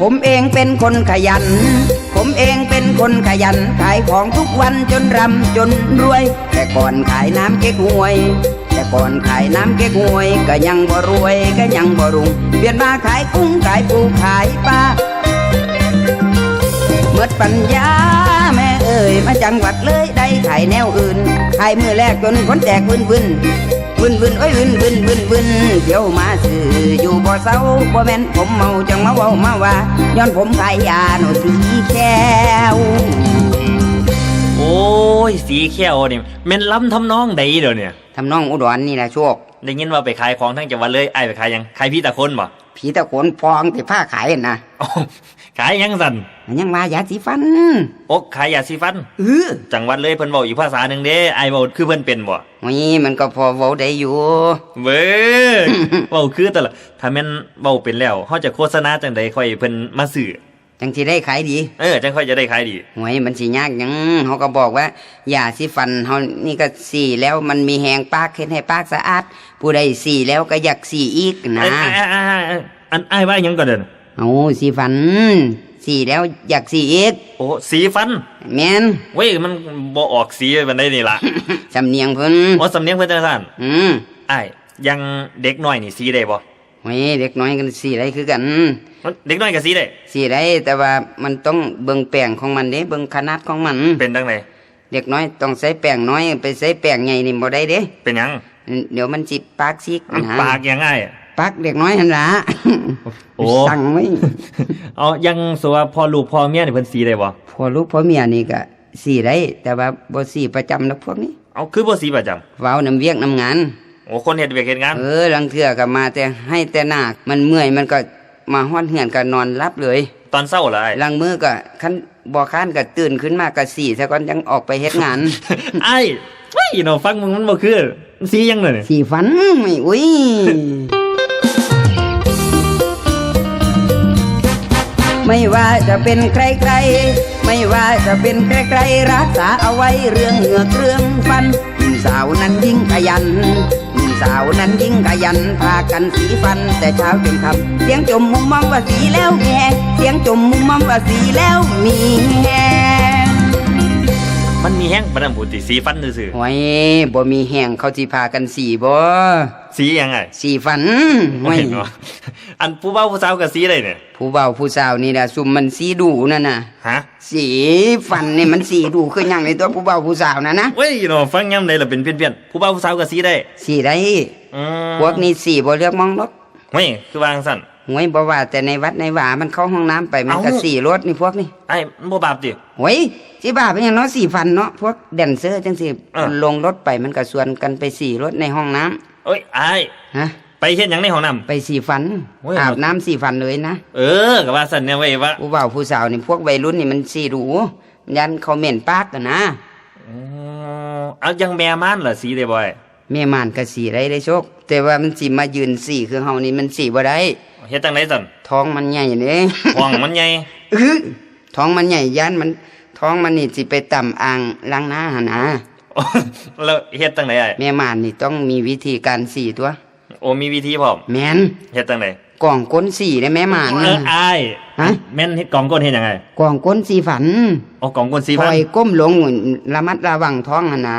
ผมเองเป็นคนขยัน ผมเองเป็นคนขยัน ขายของทุกวันจนรำจนรวย แต่ก่อนขายน้ำเก๊กฮวย แต่ก่อนขายน้ำเก๊กฮวย ก็ยังบ่รวยก็ยังบ่รุ่งเปลี่ยนมาขายกุ้งขายปูขายปลาเมื่อปัญญาแม่เอ่ยมาจังหวัดเลยได้ขายแนวอื่นขายมือแรกจนคนแตกวึนวึน วึนวึนโอ้ยวึนวึนวึนวึนเที่ยวมาซื้ออยู่บ่เศร้าบ่แม่นผมเมาจังมาเว้ามาว่าย้อนผมขายยาหนูสีแก้วโอ้ยสีเขียวนี่แม่นล้ำทำนองใดเดี๋ยวเนี่ยทำน้องอุดรนี่นะโชคได้ยินว่าไปขายของทั้งจังหวัดเลยไอ้ายไปขายหยังขายพี่ตะคนบ่ ผีตะโขนฟองที่ผ้าขายนั่นนะอ้าวขายหยังสันมันยังว่ายาสีฟันอกขายยาสีฟันเออจังหวัดเลยเพิ่นเว้าอีกภาษาหนึ่งเด้ไอ้ายเว้าคือเพิ่นเป็นบ่นี่มันก็พอเว้าได้อยู่เว้ยเว้าคือแต่ละถ้าแม่นเว้าเป็นแล้วเฮาจะโฆษณาจังใดค่อยเพิ่นมาซื้อ จังที่ได้ขายดี เออจังค่อยจะได้ขายดีหวยมันสิยากหยังเขาก็บอกว่าอย่าสิฟันเขานี่ก็สีแล้วมันมีแหงปากเห็นให้ปากสะอาด ผู้ใดสีแล้วก็อยากสีอีกนะเอ้ยเอ้ยเอ้ยเอ้ยเอ้ยอันไอ้ายว่าหยังก่อนเด้อเอาสีฟันสีแล้วอยากสีอีกโอ้สีฟันแม่นเว้ยมันบ่ออกสีมันได้นี่ล่ะสำเนียงเพิ่นอ๋อสำเนียงเพิ่นจังซั่นอืม ไอ้ายยังเด็กน้อยนี่สีได้บ่ หวยเด็กน้อยกันสีได้คือกันเด็กน้อยก็สีได้สีได้แต่ว่ามันต้องเบิ่งแป้งของมันเด้เบิ่งขนาดของมัน เป็นจังไดเด็กน้อยต้องใส่แป้งน้อยไปใส่แป้งใหญ่นี่บ่ได้เด้เป็นหยังเดี๋ยวมันจิปากซิกมันนะปากยังไงปากเด็กน้อยหั่นล่ะโอ้สั่งไว้เอายังสว่าพ่อลูกพ่อเมียนี่เพิ่นสีได้บ่พอลูกพ่อเมียนี่ก็สีได้แต่ว่าบ่สีประจำนะพวกนี้เอาคือบ่สีประจำเว้าน้ำเวียกน้ำงาน โอ้คนเฮ็ดเวียกเฮ็ดงานเออลังเทื่อก็มาแต่ให้แต่หน้ามันเมื่อยมันก็มาฮอดเหือนก็นอนรับเลย ตอนเช้าล่ะไอ้ลังมือก็คันบ่ค้านก็ตื่นขึ้นมาก็สีซะก่อนยังออกไปเฮ็ดงานไอ้เฮ้ยเนาะฟังมึงมันบ่คือสีหยังเลยสีฟันไม่อุ้ยไม่ว่าจะเป็นใครๆ ไม่ว่าจะเป็นใครๆ รักษาเอาไว้เรื่องเหงือกเรื่องฟันหนุ่มสาวนั้นยิ่งขยันหนุ่ม สาวนั้นยิ่งขยันพากันสีฟันแต่เช้าจนค่ำเสียงจมมุมมองว่าสีแล้วแหงเสียงจมมุมมองว่าสีแล้วมีแง มันมีแห้งปานนั้นพูดสิสีฟันซื่อโอ้ยบ่มีแหงเขาสิพากันสีบ่ๆสีหยังไงสีฟันบ่ไม่เห็นบ่อันผู้เฒ่าผู้สาวก็สีได้เนี่ยผู้เบาผู้สาวนี่นะซุมมันสีดูนั่นน่ะ ฮะสีฟันนี่มันสีดูคืออย่างในตัวผู้เบาผู้สาวนะนะเว้ยเนาะฟังยามใดล่ะเป็นเพี้ยนๆผู้เฒ่าผู้สาวก็สีได้สีได้อืมพวกนี้สีบ่เลือกมองรถเฮ้ยคือวาจังซั่น หวยบ่ว่าแต่ในวัดในว่ามันเข้าห้องน้ำไปมันก็เอ้าสีรถนี่พวกนี้ไอ้มันบ่บาปติหวยสิบ้าเป็นอย่างเนาะสีฟันเนาะพวกแดนเซอร์จังสิอะลงรถไปมันก็ส่วนกันไปสีรถในห้องน้ำเอ้ยไอ้ฮะไปเฮ็ดหยังในห้องน้ำไปสีฟันโอ้ยอาบน้ำสีฟันเลยนะเออก็ว่าซั่นเนี่ยเว้ยว่าผู้เบาผู้สาวนี่พวกวัยรุ่นนี่มันสีดูยันเขาเหม็นปากกันนะอ๋อเอายังแม่ม่านล่ะสีได้บ่ไอ้แม่ม่านก็สีได้ได้โชคแต่ว่ามันสิมายืนสีคือเฮานี่มันสีบ่ได้ เฮ็ดจังไดซั่นท้องมันใหญ่เด้ห้องมันใหญ่อื้อท้องมันใหญ่ย่านมันท้องมันนี่สิไปต่ำอ่างล้างหน้าหนนะแล้วเฮ็ดจังไดไอ้แม่ม่านนี่ต้องมีวิธีการสีตัว โอ้มีวิธีพร้อมแม่นเฮ็ดจังได กล่องก้นสีได้แม่ม่านเอนะ ออายฮะ แม่นเฮ็ดกล่องก้นเฮ็ดยังไงกล่องก้นสีฝันเอ๋อกล่องก้นสีปฟัล่นอยก้มลงระมัดระวังท้องหนนะ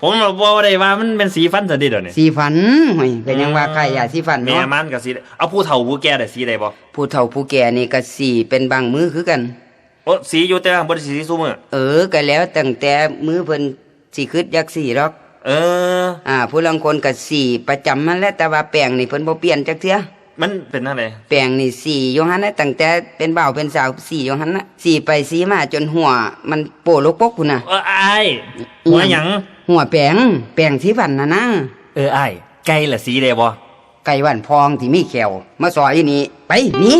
ผมบ่ได้ว่ามันเป็นสีฟันซะดิเดี๋ยวนี้สีฝันโอ้ยก็ยังว่าใครอยากสีฝันแม่เนาะมันก็สีได้เอาผู้เฒ่าผู้แก่ได้สีได้บ่ผู้เฒ่าผู้แก่นี่ก็สีเป็นบางมือคือกัน โอ้สีอยู่แต่ว่าบ่ได้สีซุมื้อเออก็แล้วตั้งแต่มือเพิ่นสิคึดอยากสีหรอก เออ อ่า ผู้ลางคนก็สีประจำมันแหละแต่ว่าแปลงนี่เพิ่นบ่เปลี่ยนจักเทื่อ มันเป็นจังไดแปลงนี่สีอยู่หั่นนะตั้งแต่เป็นบ่าวเป็นสาวสีอยู่หั่นนะสีไปสีมาจนหัว มันโปโลกปกพุ่นน่ะ เอออายหัวหยังหัวแปลงแปลงสีฟันน่ะนะเอออายไก่ละสีได้บ่ไก่หวันพองที่มีแขวมาสอยอีนี่ไปหนี่